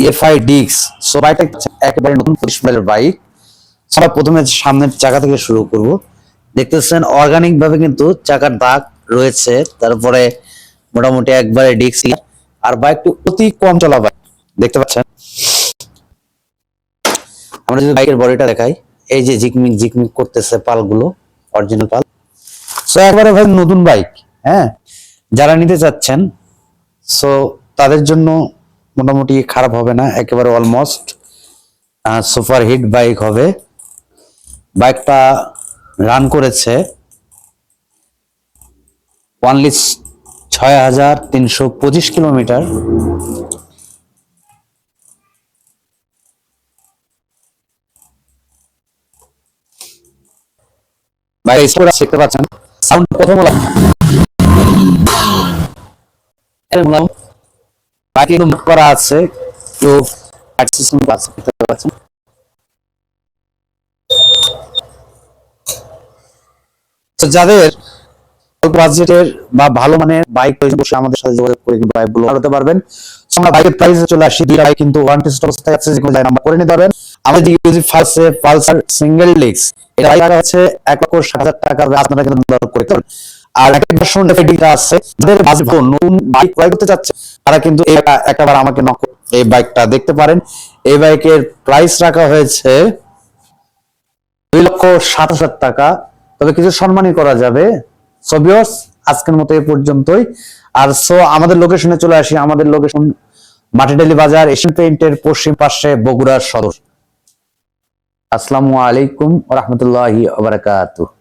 FI ডিক্স so বাইকটা একেবারে নতুন পরিষ্কারের বাইক সবার প্রথমে সামনের চাকা থেকে শুরু করব। দেখতেছেন অর্গানিক ভাবে কিন্তু চাকার দাগ রয়েছে। তারপরে মোটামুটি একবারে ডিক্স আর বাইকটি অতি কম চলা বাইক দেখতে পাচ্ছেন? আমরা যদি বাইকের বডিটা দেখাই, এই যে ঝিকমিক ঝিকমিক করতেছে পালগুলো অরিজিনাল পাল। সো একবারে ভাই নতুন বাইক হ্যাঁ? যারা নিতে চাচ্ছেন সো তাদের জন্য মোটামুটি খারাপ হবে না, একেবারে অলমোস্ট সুপার হিট বাইক হবে। বাইকটা রান করেছে ওয়ানলি ছয় হাজার তিনশো পঁচিশ কিলোমিটার দেখতে পাচ্ছেন। সাউন্ড প্রথম বাকি একদম করা আছে তো সিস্টেম আছে দেখতে পাচ্ছেন তো যাদের অল্প বাজেটের বা ভালো মানের বাইক প্রয়োজন বসে আমাদের সাথে যোগাযোগ করে কিন্তু বাইকগুলো হারাতে পারবেন। আমরা বাইকের প্রাইসে চলে আসি দুই বাইক কিন্তু ওয়ান টেস্ট অবস্থায় আছে যেগুলো নাম্বার করে নিতে পারবেন। আমাদের দিকে যদি ফার্স্টে পালসার সিঙ্গেল ডিস্ক এটা আছে এক লক্ষ ষাট হাজার টাকা আপনারা কিন্তু করতে পারেন আর একটা ভার্সন এফএডিটা আছে, যাদের বাজেট নতুন বাইক ক্রয় করতে চাচ্ছে, তারা কিন্তু আমাকে নক এই বাইকটা দেখতে পারেন। এই বাইকের প্রাইস রাখা হয়েছে দুই লক্ষ সাত হাজার টাকা। তবে কিছু সম্মানই করা যাবে। আজকের মতো এই পর্যন্তই। আর সো আমাদের লোকেশনে চলে আসি। আমাদের লোকেশন মাটিডালি বাজার এশিয়ান পেইন্টের পশ্চিম পাশে বগুড়া সদর। আসসালামু আলাইকুম রহমতুল্লাহি ওয়া বারাকাতুহু।